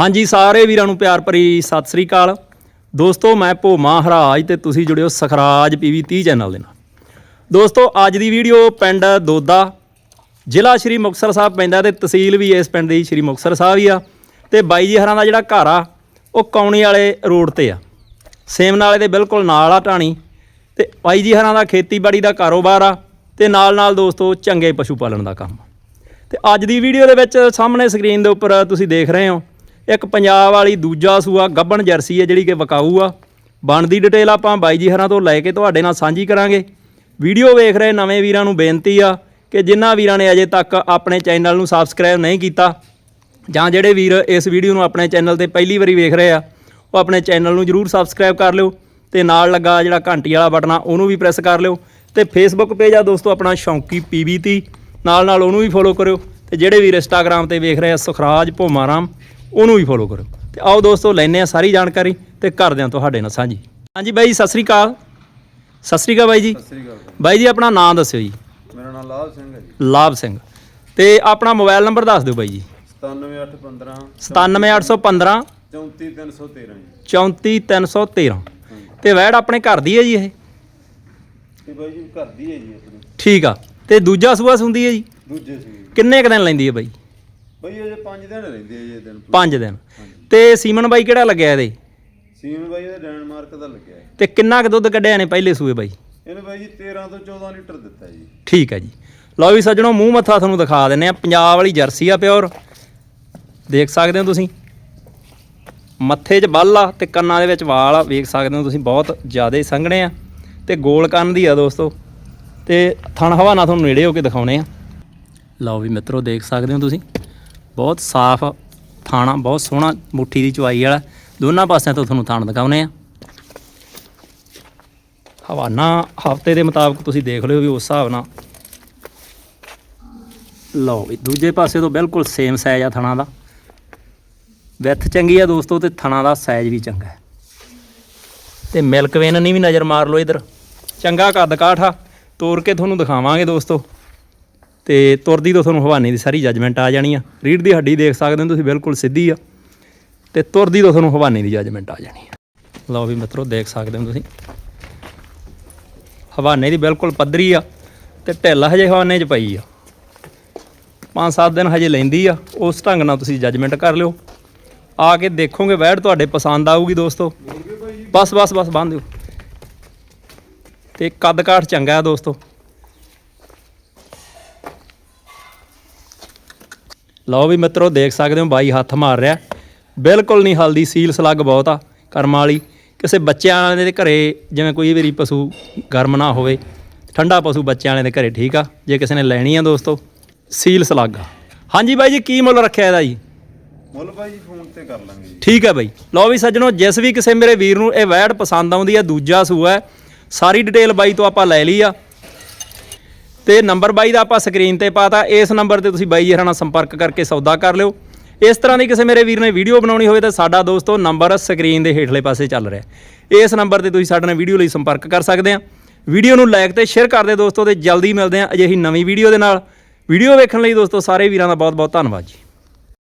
ਹਾਂਜੀ, ਸਾਰੇ ਵੀਰਾਂ ਨੂੰ ਪਿਆਰ ਭਰੀ ਸਤਿ ਸ੍ਰੀ ਅਕਾਲ। ਦੋਸਤੋ, ਮੈਂ ਭੋਮਾ ਹਰਾਜ ਤੇ ਤੁਸੀਂ ਜੁੜਿਓ ਸਖਰਾਜ ਪੀਵੀ 30 ਚੈਨਲ ਦੇ ਨਾਲ। ਦੋਸਤੋ, ਅੱਜ ਦੀ ਵੀਡੀਓ ਪਿੰਡ ਦੋਦਾ, ਜ਼ਿਲ੍ਹਾ ਸ਼੍ਰੀ ਮੁਕਤਸਰ ਸਾਹਿਬ ਪੈਂਦਾ ਤੇ ਤਹਿਸੀਲ ਵੀ ਇਸ ਪਿੰਡ ਦੀ ਸ਼੍ਰੀ ਮੁਕਤਸਰ ਸਾਹਿਬ ਹੀ ਆ। ਤੇ ਬਾਈ ਜੀ ਹਰਾਂ ਦਾ ਜਿਹੜਾ ਘਰ ਆ, ਉਹ ਕੌਣੀ ਵਾਲੇ ਰੋਡ ਤੇ ਆ। ਸੇਮ ਨਾਲੇ ਦੇ ਬਿਲਕੁਲ ਨਾਲ ਆ ਢਾਣੀ। ਤੇ ਬਾਈ ਜੀ ਹਰਾਂ ਦਾ ਖੇਤੀਬਾੜੀ ਦਾ ਕਾਰੋਬਾਰ ਆ ਤੇ ਨਾਲ ਨਾਲ ਦੋਸਤੋ ਚੰਗੇ ਪਸ਼ੂ ਪਾਲਣ ਦਾ ਕੰਮ। ਤੇ ਅੱਜ ਦੀ ਵੀਡੀਓ ਦੇ ਵਿੱਚ ਸਾਹਮਣੇ ਸਕਰੀਨ ਦੇ ਉੱਪਰ ਤੁਸੀਂ ਦੇਖ ਰਹੇ ਹੋ ਇੱਕ ਪੰਜਾਬ ਵਾਲੀ ਦੂਜਾ ਸੂਆ ਗੱਬਣ ਜਰਸੀ ਹੈ ਜਿਹੜੀ ਕਿ ਵਕਾਊ ਆ। ਬਣਦੀ ਡਿਟੇਲ ਆਪਾਂ ਬਾਈ ਜੀ ਹਰਾਂ ਤੋਂ ਲੈ ਕੇ ਤੁਹਾਡੇ ਨਾਲ ਸਾਂਝੀ ਕਰਾਂਗੇ। ਵੀਡੀਓ ਵੇਖ ਰਹੇ ਨਵੇਂ ਵੀਰਾਂ ਨੂੰ ਬੇਨਤੀ ਆ ਕਿ ਜਿਨ੍ਹਾਂ ਵੀਰਾਂ ਨੇ ਅਜੇ ਤੱਕ ਆਪਣੇ ਚੈਨਲ ਨੂੰ ਸਬਸਕ੍ਰਾਈਬ ਨਹੀਂ ਕੀਤਾ ਜਾਂ ਜਿਹੜੇ ਵੀਰ ਇਸ ਵੀਡੀਓ ਨੂੰ ਆਪਣੇ ਚੈਨਲ ਤੇ ਪਹਿਲੀ ਵਾਰੀ ਵੇਖ ਰਹੇ ਆ, ਉਹ ਆਪਣੇ ਚੈਨਲ ਨੂੰ ਜਰੂਰ ਸਬਸਕ੍ਰਾਈਬ ਕਰ ਲਿਓ ਤੇ ਨਾਲ ਲੱਗਾ ਜਿਹੜਾ ਘੰਟੀ ਵਾਲਾ ਬਟਨ ਆ, ਉਹਨੂੰ ਵੀ ਪ੍ਰੈਸ ਕਰ ਲਿਓ। ਤੇ ਫੇਸਬੁੱਕ ਪੇਜ ਆ ਦੋਸਤੋ, ਆਪਣਾ ਸ਼ੌਂਕੀ ਪੀਬੀਤੀ। ਨਾਲ ਨਾਲ ਉਹਨੂੰ ਵੀ ਫੋਲੋ ਕਰਿਓ ਤੇ ਜਿਹੜੇ ਵੀਰ ਇੰਸਟਾਗ੍ਰam ਤੇ ਵੇਖ ਰਹੇ ਆ, ਸੁਖਰਾਜ ਭੋਮਾਰਾਮ ਉਹਨੂੰ ਵੀ ਫੋਲੋ ਕਰੋ। ਤੇ ਆਓ ਦੋਸਤੋ ਲੈਨੇ ਆ ਸਾਰੀ ਜਾਣਕਾਰੀ ਤੇ ਕਰਦੇ ਆ ਤੁਹਾਡੇ ਨਾਲ ਸਾਂਝੀ। ਹਾਂਜੀ ਬਾਈ ਸਤਿ ਸ੍ਰੀ ਅਕਾਲ। ਸਤਿ ਸ੍ਰੀ ਅਕਾਲ ਬਾਈ ਜੀ। ਸਤਿ ਸ੍ਰੀ ਅਕਾਲ। ਬਾਈ। ਜੀ ਆਪਣਾ ਨਾਮ ਦੱਸਿਓ ਜੀ। ਮੇਰਾ ਨਾਮ ਲਾਭ ਸਿੰਘ ਹੈ ਜੀ। ਲਾਭ ਸਿੰਘ। ਤੇ ਆਪਣਾ ਮੋਬਾਈਲ ਨੰਬਰ ਦੱਸ ਦਿਓ ਬਾਈ ਜੀ। 97815 97815 34313 ਜੀ। 34313 ਤੇ ਵੈੜ ਆਪਣੇ ਘਰ ਦੀ ਹੈ ਜੀ ਇਹ? ਤੇ ਬਾਈ ਜੀ ਘਰ ਦੀ ਹੈ ਜੀ ਆਪਣੀ। ਠੀਕ ਆ। ਤੇ ਦੂਜਾ ਸੂਆ ਸੁੰਦੀ ਹੈ ਜੀ? ਦੂਜੇ ਸੀ ਕਿੰਨੇ ਕੁ ਦਿਨ ਲੈਂਦੀ ਹੈ ਬਾਈ? ਬਾਈ ਇਹ 5 ਦਿਨ ਰਹਿੰਦੇ ਆ ਇਹ ਦਿਨ 5 ਦਿਨ। ਤੇ ਸੀਮਨ ਬਾਈ ਕਿਹੜਾ ਲੱਗਿਆ ਇਹਦੇ? ਸੀਮ ਬਾਈ ਇਹਦਾ ਡੈਨਮਾਰਕ ਦਾ ਲੱਗਿਆ ਹੈ। ਤੇ ਕਿੰਨਾ ਕੁ ਦੁੱਧ ਕੱਢਿਆ ਨੇ ਪਹਿਲੇ ਸੂਏ ਬਾਈ? ਇਹਨੇ ਬਾਈ ਜੀ 13 ਤੋਂ 14 ਲੀਟਰ ਦਿੱਤਾ ਜੀ। ਠੀਕ ਹੈ ਜੀ। ਲਓ ਵੀ ਸੱਜਣੋ ਮੂੰਹ ਮੱਥਾ ਤੁਹਾਨੂੰ ਦਿਖਾ ਦਿੰਨੇ ਆ ਪੰਜਾਬ ਵਾਲੀ ਜਰਸੀ ਆ ਪਿਓਰ। ਦੇਖ ਸਕਦੇ ਹੋ ਤੁਸੀਂ? ਮੱਥੇ 'ਚ ਬੱਲ ਆ ਤੇ ਕੰਨਾਂ ਦੇ ਵਿੱਚ ਵਾਲ ਆ। ਵੇਖ ਸਕਦੇ ਹੋ ਤੁਸੀਂ ਬਹੁਤ ਜ਼ਿਆਦਾ ਸੰਘਣੇ ਆ। ਤੇ ਗੋਲ ਕੰਨ ਦੀ ਆ ਦੋਸਤੋ। ਤੇ ਥਣ ਹਵਾਨਾ ਤੁਹਾਨੂੰ ਨੇੜੇ ਹੋ ਕੇ ਦਿਖਾਉਣੇ ਆ। ਲਓ ਵੀ ਮਿੱਤਰੋ ਦੇਖ ਸਕਦੇ ਹੋ ਤੁਸੀਂ? ਬਹੁਤ ਸਾਫ਼ ਥਾਣਾ, ਬਹੁਤ ਸੋਹਣਾ ਮੁੱਠੀ ਦੀ ਚਵਾਈ ਵਾਲਾ। ਦੋਨਾਂ ਪਾਸਿਆਂ ਤੋਂ ਤੁਹਾਨੂੰ ਥਾਣ ਦਿਖਾਉਣੇ ਆ ਹਵਾਨਾ ਹਫ਼ਤੇ ਦੇ ਮੁਤਾਬਕ ਤੁਸੀਂ ਦੇਖ ਲਿਓ ਵੀ ਉਸ ਹਿਸਾਬ ਨਾਲ। ਲਓ ਵੀ, ਦੂਜੇ ਪਾਸੇ ਤੋਂ ਬਿਲਕੁਲ ਸੇਮ ਸਾਈਜ਼ ਆ ਥਣਾ ਦਾ। ਵਿੱਥ ਚੰਗੀ ਆ ਦੋਸਤੋ ਤੇ ਥਣਾ ਦਾ ਸਾਈਜ਼ ਵੀ ਚੰਗਾ ਹੈ। ਤੇ ਮਿਲਕ ਵੇਨ ਨਹੀਂ ਵੀ ਨਜ਼ਰ ਮਾਰ ਲਓ ਇਧਰ। ਚੰਗਾ ਕੱਦ ਕਾਠ ਆ। ਤੋੜ ਕੇ ਤੁਹਾਨੂੰ ਦਿਖਾਵਾਂਗੇ ਦੋਸਤੋ। ਤੇ ਤੁਰਦੀ ਤੋਂ ਤੁਹਾਨੂੰ ਹਵਾਨੇ ਦੀ ਸਾਰੀ ਜੱਜਮੈਂਟ ਆ ਜਾਣੀ ਆ। ਰੀੜ ਦੀ ਹੱਡੀ ਦੇਖ ਸਕਦੇ ਹੋ ਤੁਸੀਂ, ਬਿਲਕੁਲ ਸਿੱਧੀ ਆ। ਤੇ ਤੁਰਦੀ ਤੋਂ ਤੁਹਾਨੂੰ ਹਵਾਨੇ ਦੀ ਜੱਜਮੈਂਟ ਆ ਜਾਣੀ ਆ। ਲਓ ਵੀ ਮਿੱਤਰੋ, ਦੇਖ ਸਕਦੇ ਹੋ ਤੁਸੀਂ। ਹਵਾਨੇ ਦੀ ਬਿਲਕੁਲ ਪੱਧਰੀ ਆ ਤੇ ਢਿੱਲ ਹਜੇ ਹਵਾਨੇ 'ਚ ਪਈ ਆ। ਪੰਜ ਸੱਤ ਦਿਨ ਹਜੇ ਲੈਂਦੀ ਆ, ਉਸ ਢੰਗ ਨਾਲ ਤੁਸੀਂ ਜੱਜਮੈਂਟ ਕਰ ਲਿਓ। ਆ ਕੇ ਦੇਖੋਗੇ, ਵੈੜ ਤੁਹਾਡੇ ਪਸੰਦ ਆਊਗੀ ਦੋਸਤੋ। ਬਸ ਬਸ ਬਸ ਬੰਨ ਦਿਓ ਤੇ ਕੱਦ ਕਾਠ ਚੰਗਾ ਹੈ ਦੋਸਤੋ। ਲਓ ਵੀ ਮਿੱਤਰੋ ਦੇਖ ਸਕਦੇ ਹੋ ਬਾਈ ਹੱਥ ਮਾਰ ਰਿਹਾ। ਬਿਲਕੁਲ ਨਹੀਂ ਹਲਦੀ ਸੀਲ ਸਲੱਗ ਬਹੁਤ ਆ ਕਰਮ ਵਾਲੀ। ਕਿਸੇ ਬੱਚਿਆਂ ਦੇ ਘਰੇ ਜਿਵੇਂ ਕੋਈ ਵਾਰੀ ਪਸ਼ੂ ਗਰਮ ਨਾ ਹੋਵੇ ਠੰਡਾ ਪਸ਼ੂ ਬੱਚਿਆਂ ਵਾਲੇ ਦੇ ਘਰੇ ਠੀਕ ਆ ਜੇ ਕਿਸੇ ਨੇ ਲੈਣੀ ਆ ਦੋਸਤੋ ਸੀਲ ਸਲੱਗ ਆ। ਹਾਂਜੀ ਬਾਈ ਜੀ ਕੀ ਮੁੱਲ ਰੱਖਿਆ ਇਹਦਾ ਜੀ? ਮੁੱਲ ਬਾਈ ਜੀ ਫੋਨ ਤੇ ਕਰ ਲਾਂਗੇ ਜੀ। ਠੀਕ ਹੈ ਬਾਈ। ਲਓ ਵੀ ਸੱਜਣੋ ਜਿਸ ਵੀ ਕਿਸੇ ਮੇਰੇ ਵੀਰ ਨੂੰ ਇਹ ਵੈੜ ਪਸੰਦ ਆਉਂਦੀ ਹੈ ਦੂਜਾ ਸੂਆ ਹੈ ਸਾਰੀ ਡਿਟੇਲ ਬਾਈ ਤੋਂ ਆਪਾਂ ਲੈ ਲਈ ਆ। ਤੇ ਨੰਬਰ ਬਾਈ ਦਾ ਆਪਾਂ ਸਕਰੀਨ ਤੇ ਪਾਤਾ, ਇਸ ਨੰਬਰ ਤੇ ਤੁਸੀਂ ਬਾਈ ਜੀ ਹਰਾਂ ਨਾਲ ਸੰਪਰਕ ਕਰਕੇ ਸੌਦਾ ਕਰ ਲਿਓ। ਇਸ ਤਰ੍ਹਾਂ ਦੀ ਕਿਸੇ ਮੇਰੇ ਵੀਰ ਨੇ ਵੀਡੀਓ ਬਣਾਉਣੀ ਹੋਵੇ ਤਾਂ ਸਾਡਾ ਦੋਸਤੋ ਨੰਬਰ ਸਕਰੀਨ ਦੇ ਹੇਠਲੇ ਪਾਸੇ ਚੱਲ ਰਿਹਾ ਇਸ ਨੰਬਰ ਤੇ ਤੁਸੀਂ ਸਾਡੇ ਨਾਲ ਵੀਡੀਓ ਲਈ ਸੰਪਰਕ ਕਰ ਸਕਦੇ ਆ ਵੀਡੀਓ ਨੂੰ ਲਾਈਕ ਤੇ ਸ਼ੇਅਰ ਕਰ ਦਿਓ ਦੋਸਤੋ ਤੇ ਜਲਦੀ ਮਿਲਦੇ ਆ ਅਜਿਹੀ ਨਵੀਂ ਵੀਡੀਓ ਦੇ ਨਾਲ। ਵੀਡੀਓ ਵੇਖਣ ਲਈ ਦੋਸਤੋ ਸਾਰੇ ਵੀਰਾਂ ਦਾ ਬਹੁਤ ਬਹੁਤ ਧੰਨਵਾਦ ਜੀ।